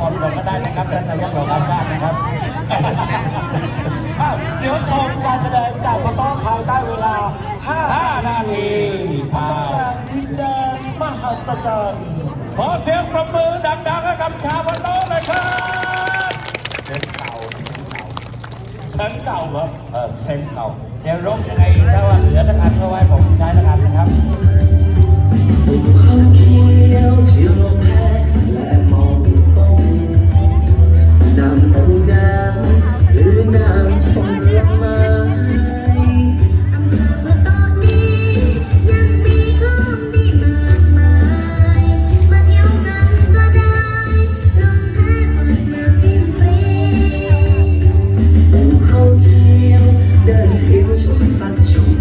ความก่อนก็ได้นะครับท่านนายกเหล่ากาชาตินะครับอ้าวเดี๋ยวชมการแสดงจากมาต้องภายใต้เวลา5 5นาทีมาอ่าต้องแรงดินแดนมหัศจรรย์ขอเสียงประมือดังๆให้กับชาวพนมเลยครับเซนเก่าเซนเก่าแชมป์เก่าครับเออเซนเก่าเดี๋ยวรบยังไงถ้าว่าเหลือทั้งอันก็ไว้ผมใช้ทั้งอันนะครับ ภูเขาเดียวเดินเที่ยวชมสัตว์ชม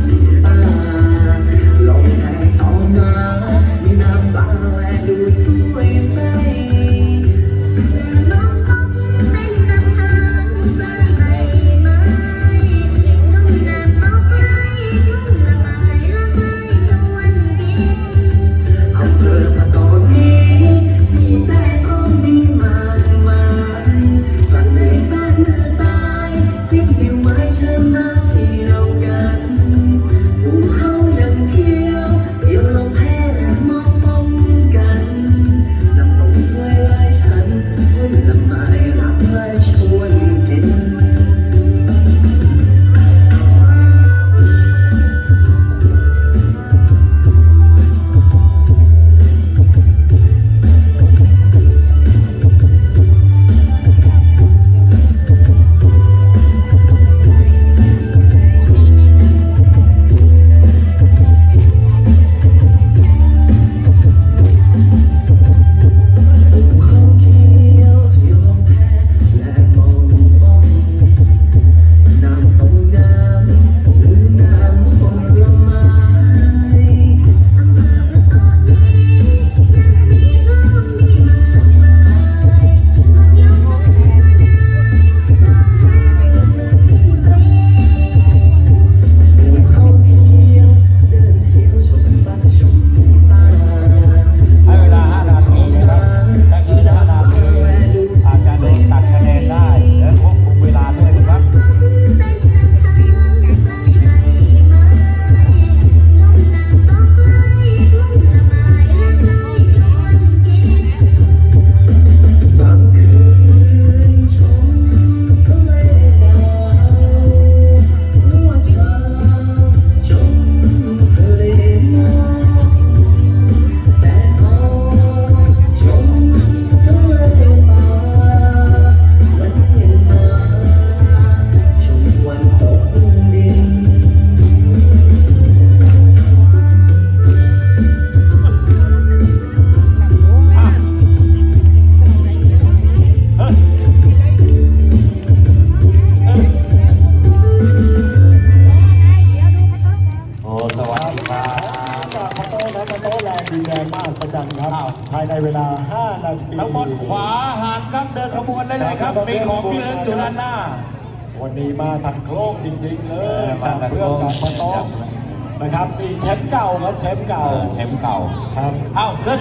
นมหัศจรรย์ครับอ้าวภายในเวลา 5 นาทีทั้งหมดขวาหานครับเดินขบวนได้เลยครับ มีของที่ระลึกอยู่ด้านหน้า วันนี้มาทันโครกจริงๆเลเอยอมาจากทันโคเรื่รองกจากมาโต้นะครับ มีแชมป์เก่าครับแชมป์เก่าแชมป์เก่าครับเอ้าเคลื่อน